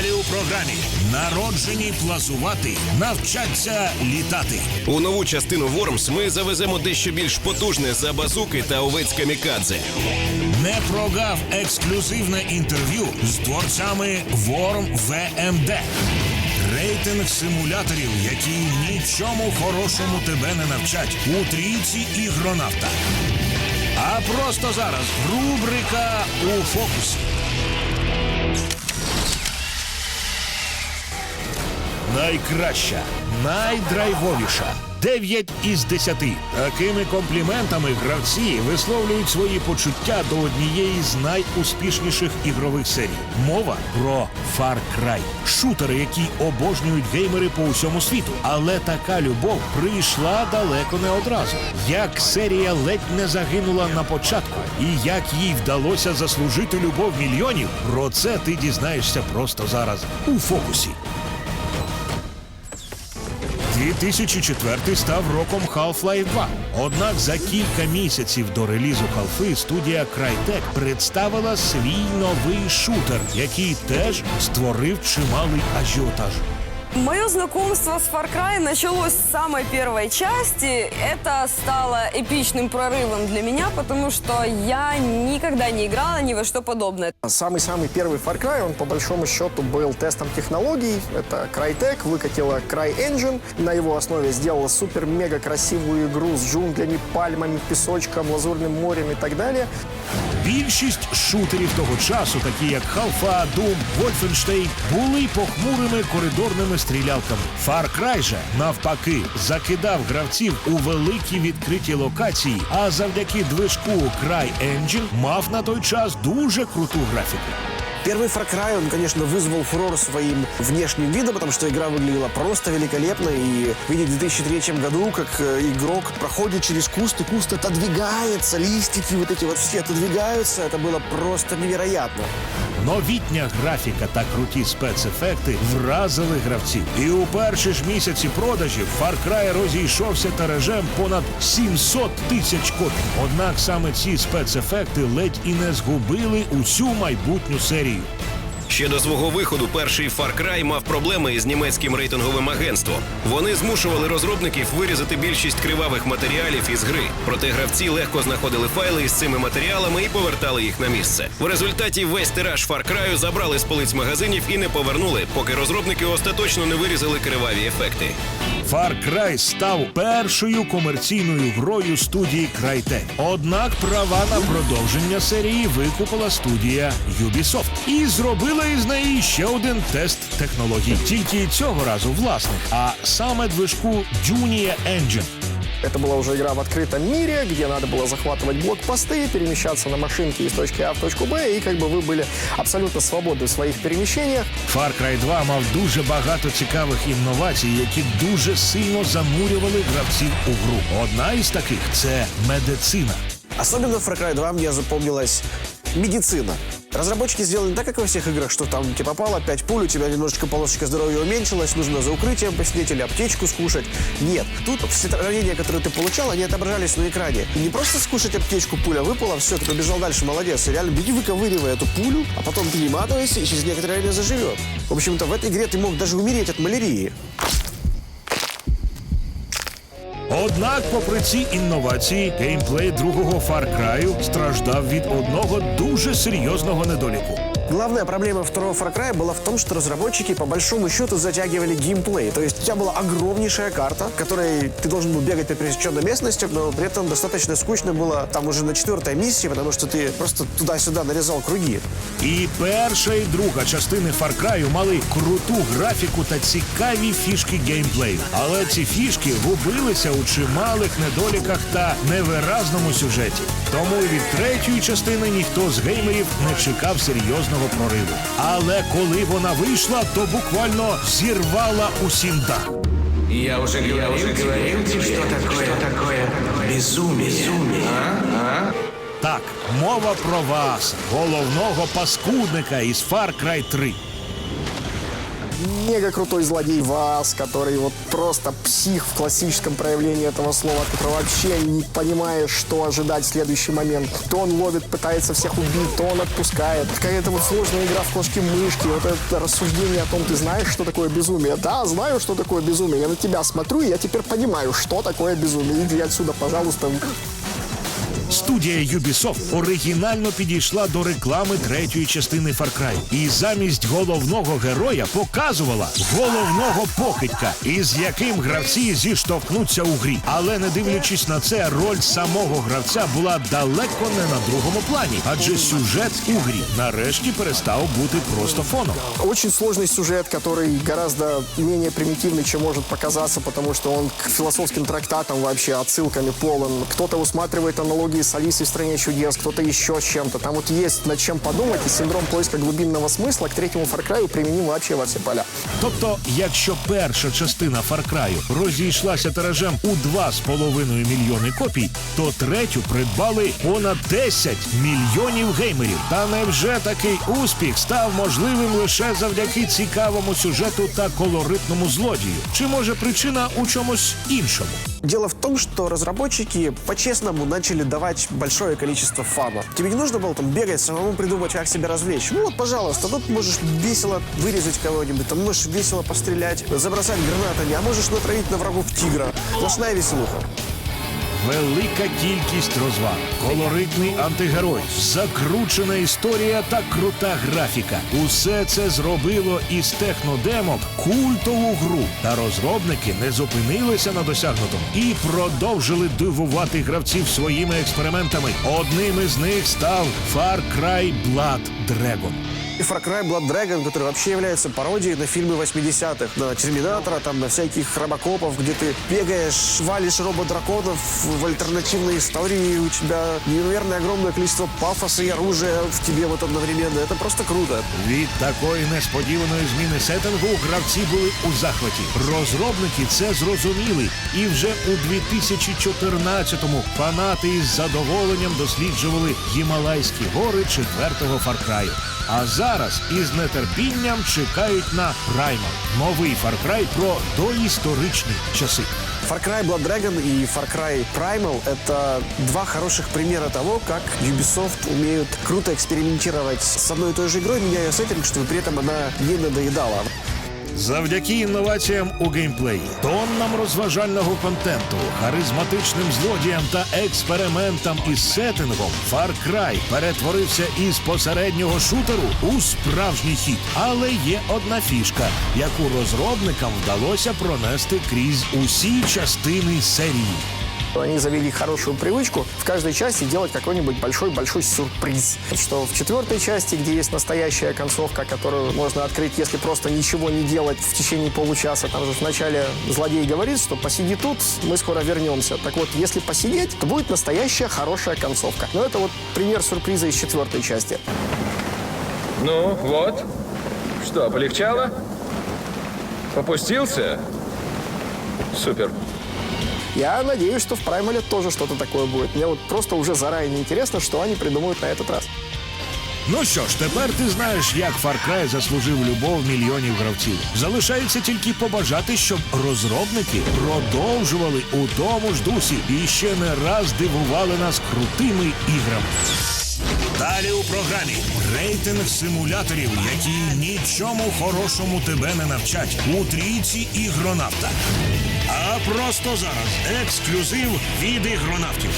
Далі у програмі народжені плазувати, навчаться літати. У нову частину Вормс ми завеземо дещо більш потужне за базуки та овець камікадзе. Не прогав ексклюзивне інтерв'ю з творцями Worm VMD. Рейтинг симуляторів, які нічому хорошому тебе не навчать у трійці ігронавта. А просто зараз рубрика у фокусі. Найкраща, найдрайвовіша. 9 із 10. Такими компліментами гравці висловлюють свої почуття до однієї з найуспішніших ігрових серій. Мова про Far Cry. Шутери, які обожнюють геймери по усьому світу. Але така любов прийшла далеко не одразу. Як серія ледь не загинула на початку, і як їй вдалося заслужити любов мільйонів, про це ти дізнаєшся просто зараз у фокусі. 2004 став роком Half-Life 2. Однак за кілька місяців до релізу Half студія Crytek представила свій новий шутер, який теж створив чималий ажіотаж. Мое знакомство с Far Cry началось с самой первой части. Это стало эпичным прорывом для меня, потому что я никогда не играла ни во что подобное. Самый-самый первый Far Cry, он по большому счету был тестом технологий. Это Crytek выкатила CryEngine. На его основе сделала супер-мега красивую игру с джунглями, пальмами, песочком, лазурным морем и так далее. Більшість шутерів того часу, такі як Half-Life, Doom, Wolfenstein, були похмурими коридорними стрілялками. Far Cry же, навпаки, закидав гравців у великі відкриті локації, а завдяки движку CryEngine мав на той час дуже круту графіку. Первый Far Cry, он, конечно, вызвал фурор своим внешним видом, потому что игра выглядела просто великолепно. И видеть в 2003 году, как э, игрок проходит через куст, и куст отодвигается, листики вот эти вот все отодвигаются, это было просто невероятно. Новітня графіка та круті спецефекти вразили гравців. І у перші ж місяці продажів Far Cry розійшовся тиражем понад 700 тисяч копій. Однак саме ці спецефекти ледь і не згубили усю майбутню серію. Ще до свого виходу перший Far Cry мав проблеми із німецьким рейтинговим агентством. Вони змушували розробників вирізати більшість кривавих матеріалів із гри. Проте гравці легко знаходили файли із цими матеріалами і повертали їх на місце. В результаті весь тираж Far Cry забрали з полиць магазинів і не повернули, поки розробники остаточно не вирізали криваві ефекти. Far Cry став першою комерційною грою студії Crytek. Однак права на продовження серії викупила студія Ubisoft і зробила із неї ще один тест технологій. Тільки цього разу власних, а саме движку Junia Engine. Это была уже игра в открытом мире, где надо было захватывать блокпосты, перемещаться на машинке из точки А в точку Б, и как бы вы были абсолютно свободны в своих перемещениях. Far Cry 2 мав дуже багато цікавих інновацій, які дуже сильно замурювали гравців у гру. Одна із таких це медицина. Особенно в Far Cry 2 мне запомнилась медицина. Разработчики сделали так, как во всех играх, что там тебе попало 5 пуль, у тебя немножечко полосочка здоровья уменьшилась, нужно за укрытием посидеть или аптечку скушать. Нет, тут все ранения, которые ты получал, они отображались на экране. И не просто скушать аптечку, пуля выпала, все, ты побежал дальше, молодец. И реально беги, выковыривай эту пулю, а потом перематывайся и через некоторое время заживет. В общем-то, в этой игре ты мог даже умереть от малярии. Однак, попри ці інновації, геймплей другого Far Cry страждав від одного дуже серйозного недоліку. Главная проблема второго Far Cry была в том, что разработчики по большому счету затягивали геймплей. То есть у тебя была огромнейшая карта, в которой ты должен был бегать по пересеченным местностям, но при этом достаточно скучно было там уже на четвертой миссии, потому что ты просто туда-сюда нарезал круги. І перша і друга частини Far Cry мали круту графіку та цікаві фішки геймплею. Але ці фішки губилися у чималих недоліках та невиразному сюжеті. Тому і від третьої частини ніхто з геймерів не чекав серйозного прориву. Але коли вона вийшла, то буквально зірвала усім дах. Я уже говорил, говорил тебе, что такое, что такое безумие. безумие. А? Так, мова про вас, головного паскудника із Far Cry 3. Мега крутой злодей Вас, который вот просто псих в классическом проявлении этого слова. Ты вообще не понимаешь, что ожидать в следующий момент. То он ловит, пытается всех убить, то он отпускает. Какая-то вот сложная игра в кошки-мышки. Вот это рассуждение о том, ты знаешь, что такое безумие. Да, знаю, что такое безумие. Я на тебя смотрю, и я теперь понимаю, что такое безумие. Иди отсюда, пожалуйста. Студія Ubisoft оригінально підійшла до реклами третьої частини Far Cry. І замість головного героя показувала головного покидька, із яким гравці зіштовхнуться у грі. Але не дивлячись на це, роль самого гравця була далеко не на другому плані, адже сюжет у грі нарешті перестав бути просто фоном. Очень сложный сюжет, который гораздо менее примитивный, чем может показаться, потому что он к философским трактатам вообще отсылками полон. Кто-то усматривает аналогии с Алисой в «Стране чудес», кто-то еще с чем-то. Там вот есть над чем подумать, и синдром поиска глубинного смысла к третьему Far Cry применим вообще во все поля. Тобто, якщо перша частина Far Cry розійшлася тиражем у 2,5 мільйони копій, то третю придбали понад 10 мільйонів геймерів. Та невже такий успіх став можливим лише завдяки цікавому сюжету та колоритному злодію? Чи може причина у чомусь іншому? Дело в том, что разработчики по-честному начали давать большое количество фана. Тебе не нужно было там бегать, самому придумать, как себя развлечь. Ну вот, пожалуйста, тут можешь весело вырезать кого-нибудь, там можешь весело пострелять, забросать гранатами, а можешь натравить на врагов тигра. Сплошная веселуха. Велика кількість розваг, колоритний антигерой, закручена історія та крута графіка. Усе це зробило із технодемок культову гру. Та розробники не зупинилися на досягнутому і продовжили дивувати гравців своїми експериментами. Одним із них став Far Cry Blood Dragon. И Far Cry Blood Dragon, который вообще является пародией на фильмы 80-х, на Терминатора, там, на всяких робокопов, где ты бегаешь, валишь робот-драконов в альтернативной истории, у тебя неимоверное огромное количество пафоса и оружия в тебе вот одновременно. Это просто круто. Від такої несподіваної зміни сеттингу гравці були у захваті. Розробники це зрозуміли, і вже у 2014-му фанати із задоволенням досліджували Гімалайські гори четвертого Фаркраю. А зараз із нетерпінням чекають на Primal – новий Far Cry про доісторичні часи. Far Cry Blood Dragon и Far Cry Primal — это два хороших примера того, как Ubisoft умеют круто экспериментировать с одной и той же игрой, меняя сеттинг, чтобы при этом она не надоедала. Завдяки інноваціям у геймплеї, тоннам розважального контенту, харизматичним злодіям та експериментам із сеттингом, Far Cry перетворився із посереднього шутеру у справжній хіт. Але є одна фішка, яку розробникам вдалося пронести крізь усі частини серії. Они завели хорошую привычку в каждой части делать какой-нибудь большой-большой сюрприз. Что в четвертой части, где есть настоящая концовка, которую можно открыть, если просто ничего не делать в течение получаса. Там же вначале злодей говорит, что посиди тут, мы скоро вернемся. Так вот, если посидеть, то будет настоящая хорошая концовка. Но это вот пример сюрприза из четвертой части. Ну, вот. Что, полегчало? Попустился? Супер. Я надеюсь, что в Праймале тоже что-то такое будет. Мне вот просто уже заранее интересно, что они придумают на этот раз. Ну що ж, тепер ти знаєш, як Far Cry заслужив любов мільйонів гравців. Залишається тільки побажати, щоб розробники продовжували у тому ж дусі і ще не раз дивували нас крутими іграми. Далі у програмі рейтинг симуляторів, які нічому хорошому тебе не навчать у трійці ігронавта. А просто зараз ексклюзив від ігронавтів.